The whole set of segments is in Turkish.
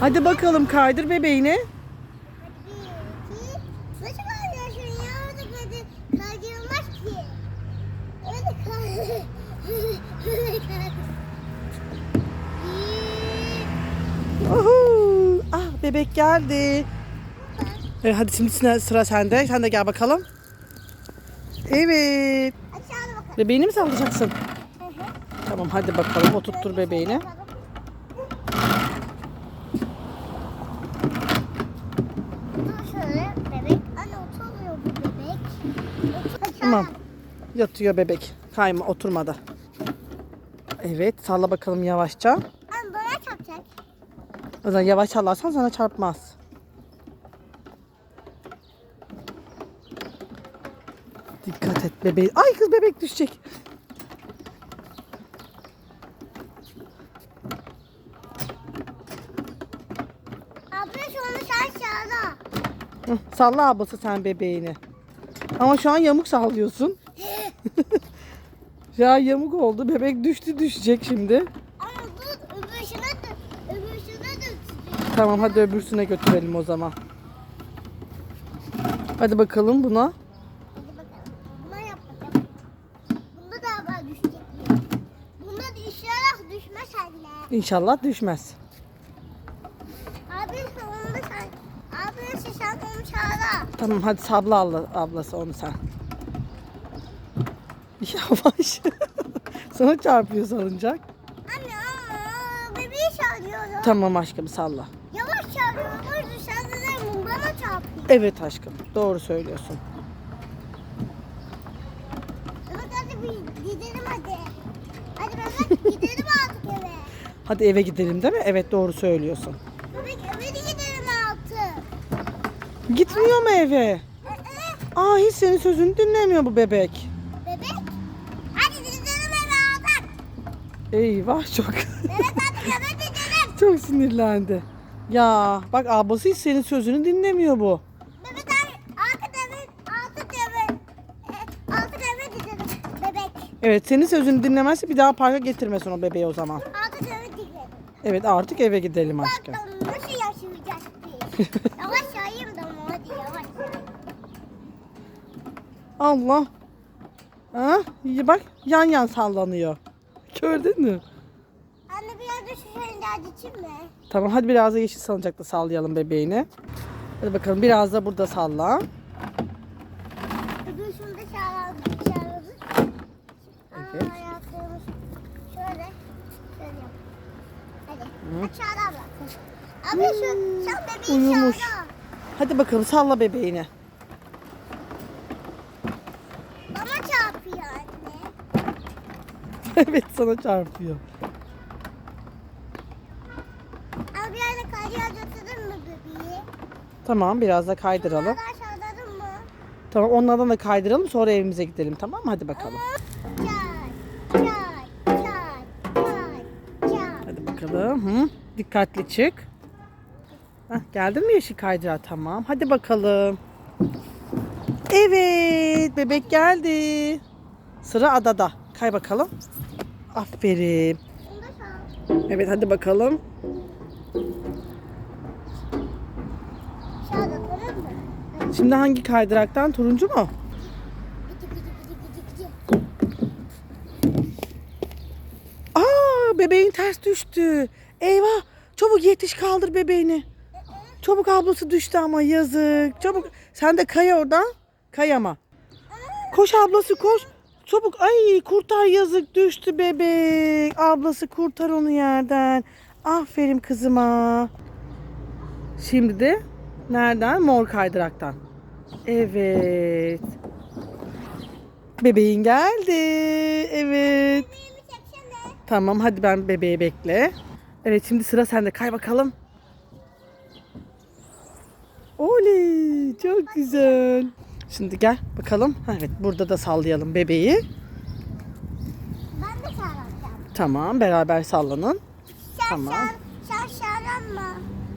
Hadi bakalım kaydır bebeğini. Uhu. Ah bebek geldi. Evet, hadi şimdi sıra, sende. Sen de gel bakalım. Evet. Bakalım. Bebeğini mi sallayacaksın? Hı hı. Tamam hadi bakalım oturttur bebeğini. Dur şöyle bebek. Anne oturmuyor bu bebek. Otur- Tamam. Yatıyor bebek. Kayma oturmadı. Evet salla bakalım yavaşça. Anne bana çarpacak. O zaman yavaş sallarsan sana çarpmaz. Dikkat et bebeği. Ay kız bebek düşecek. Abla şu anda sen aşağıda. Hı, Salla ablası sen bebeğini. Ama şu an yamuk sallıyorsun. ya yamuk oldu. Bebek düştü düşecek şimdi. Ama dur öbürsüne de öbürsüne de Tamam hadi öbürsüne götürelim o zaman. Hadi bakalım buna. Hadi bakalım. Buna yap bakalım. Bunda da var düşecek. Bunda da inşallah düşmez anne. İnşallah düşmez. Abi sonunda sen. Abi sen onu çağıra. Tamam hadi sabla abla, ablası onu sen. Yavaş. Sana çarpıyor salıncak. Anne ama bebeği çağırıyorum. Tamam aşkım salla. Yavaş çağırıyorum. De bana çarpıyor. Evet aşkım doğru söylüyorsun. Evet hadi bir gidelim hadi. Hadi bebek gidelim artık eve. Hadi eve gidelim değil mi? Evet doğru söylüyorsun. Bebek eve de gidelim artık. Gitmiyor mu eve? Aa hiç senin sözünü dinlemiyor bu bebek. bebek. Hadi gidelim eve artık. Eyvah çok Evet hadi eve gidelim. çok sinirlendi. Ya bak ablası hiç senin sözünü dinlemiyor bu. Bebek hadi artık eve artık eve. e, Artık eve gidelim bebek. Evet senin sözünü dinlemezse bir daha parka getirmesin o bebeği o zaman. Artık eve gidelim. Evet artık eve gidelim aşkım. Bakalım nasıl yaşayacağız biz. yavaş yayayım da Allah. Ha? Bak yan yan sallanıyor. Gördün mü? Anne biraz da şu şeyden için mi? Tamam hadi biraz da yeşil salıncakta sallayalım bebeğini. Hadi bakalım biraz da burada salla. Bugün şunu da çağıralım. çağıralım. Evet. Aa, şöyle. Şöyle yap. Hadi. Hı. Çağır abla. Abla şu sen bebeği Uyumuş. çağır. Hadi bakalım salla bebeğini. Bana çarpıyor anne. evet sana çarpıyor. Abi yerde kaydıya götürdün mü bebeği? Tamam biraz da kaydıralım. Daha aşağıladın mı? Tamam onlardan da kaydıralım sonra evimize gidelim tamam mı? Hadi bakalım. Çay, çay, çay, çay, çay. Hadi bakalım. Hı? Dikkatli çık. Hah, geldin mi yeşil kaydırağa? Tamam. Hadi bakalım. Evet. Bebek geldi. Sıra adada. Kay bakalım. Aferin. Evet hadi bakalım. Şimdi hangi kaydıraktan? Turuncu mu? Aa bebeğin ters düştü. Eyvah. Çabuk yetiş kaldır bebeğini. Çabuk ablası düştü ama yazık. Çabuk. Sen de kay oradan. Kay ama. Koş ablası koş. Çabuk. Ay kurtar yazık düştü bebek. Ablası kurtar onu yerden. Aferin kızıma. Şimdi de nereden? Mor kaydıraktan. Evet. Bebeğin geldi. Evet. Tamam hadi ben bebeği bekle. Evet şimdi sıra sende. Kay bakalım. Oley çok güzel. Şimdi gel bakalım. Evet burada da sallayalım bebeği. Ben de çağıracağım. Tamam beraber sallanın. Sen Tamam. çağır, sen çağıranma.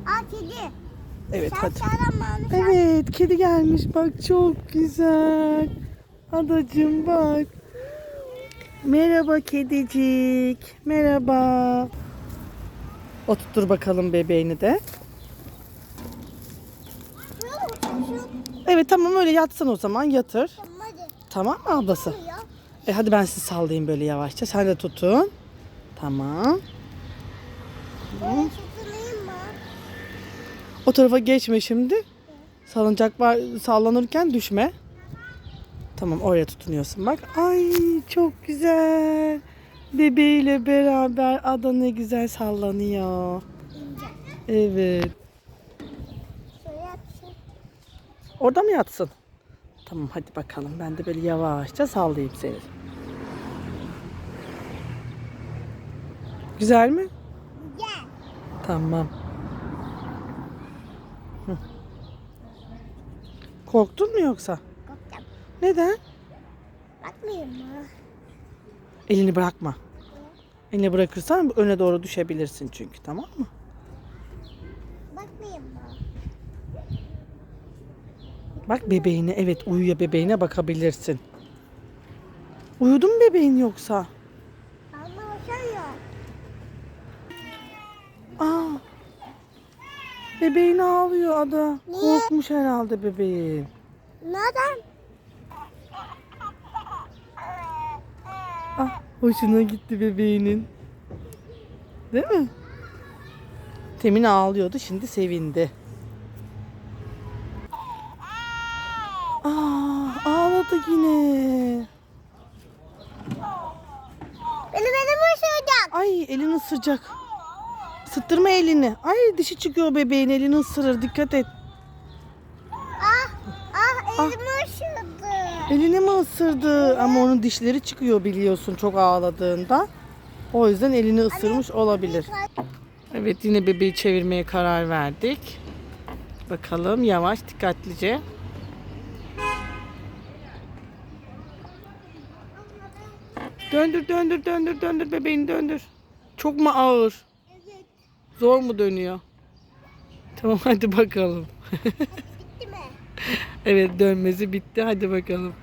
Aa kedi. Evet sen hadi. çağır. Evet kedi gelmiş bak çok güzel. Adacığım bak. Merhaba kedicik. Merhaba. Oturtur bakalım bebeğini de. Evet tamam öyle yatsın o zaman yatır. Tamam hadi. Tamam mı ablası? E hadi ben sizi sallayayım böyle yavaşça. Sen de tutun. Tamam. Mı? O tarafa geçme şimdi. Salıncak var sallanırken düşme. Tamam oraya tutunuyorsun bak. Ay çok güzel. Bebeğiyle beraber ada ne güzel sallanıyor. Evet. Şöyle yapacağım. Orada mı yatsın? Tamam hadi bakalım. Ben de böyle yavaşça sallayayım seni. Güzel mi? Gel. Tamam. Hı. Korktun mu yoksa? Korktum. Neden? Bakmayayım mı? Elini bırakma. Elini bırakırsan öne doğru düşebilirsin çünkü tamam mı? Bakmayayım mı? Bak bebeğine evet uyuyor bebeğine bakabilirsin. Uyudu mu bebeğin yoksa? Ama bakıyor. Aa. Bebeğin ağlıyor ada. Niye? Korkmuş herhalde bebeğin. Neden? Ah hoşuna gitti bebeğinin. Değil mi? Temin ağlıyordu şimdi sevindi. Ağladı yine. Benim elim ısıracak. Ay elini ısıracak. Sıttırma elini. Ay dişi çıkıyor bebeğin elini ısırır dikkat et. Ah, ah elimi ısırdı. Elini mi ısırdı? Ama onun dişleri çıkıyor biliyorsun çok ağladığında. O yüzden elini ısırmış olabilir. Evet yine bebeği çevirmeye karar verdik. Bakalım yavaş dikkatlice. Döndür döndür döndür döndür bebeğini döndür. Çok mu ağır? Evet. Zor mu dönüyor? Tamam hadi bakalım. Bitti mi? evet dönmesi bitti hadi bakalım.